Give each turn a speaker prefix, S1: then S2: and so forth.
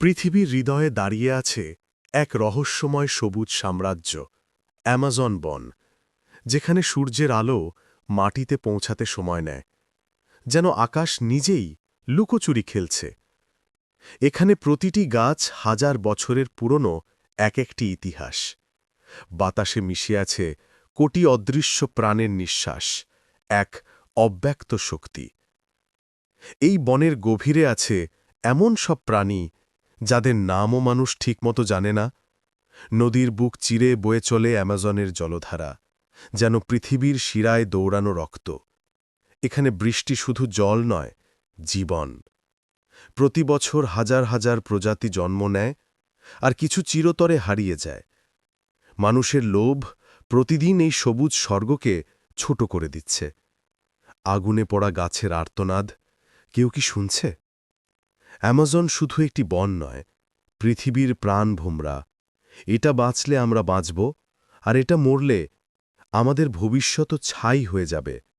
S1: পৃথিবীর হৃদয়ে দাঁড়িয়ে আছে এক রহস্যময় সবুজ সাম্রাজ্য, অ্যামাজন বন, যেখানে সূর্যের আলো মাটিতে পৌঁছাতে সময় নেয়, যেন আকাশ নিজেই লুকোচুরি খেলছে। এখানে প্রতিটি গাছ হাজার বছরের পুরনো এক একটি ইতিহাস। বাতাসে মিশে আছে কোটি অদৃশ্য প্রাণের নিঃশ্বাস, এক অব্যক্ত শক্তি। এই বনের গভীরে আছে এমন সব প্রাণী যাদের নামও মানুষ ঠিকমতো জানে না, নদীর বুক চিরে বয়ে চলে অ্যামাজনের জলধারা, যেন পৃথিবীর শিরায় দৌড়ানো রক্ত। এখানে বৃষ্টি শুধু জল নয়, জীবন। প্রতি বছর হাজার হাজার প্রজাতি জন্ম নেয়, আর কিছু চিরতরে হারিয়ে যায়। মানুষের লোভ প্রতিদিন এই সবুজ স্বর্গকে ছোট করে দিচ্ছে। আগুনে পড়া গাছের আর্তনাদ, কেউ কি শুনছে? অ্যামাজন শুধু একটি বন নয়, পৃথিবীর প্রাণ ভোমরা। এটা বাঁচলে আমরা বাঁচব, আর এটা মরলে আমাদের ভবিষ্যৎ ছাই হয়ে যাবে।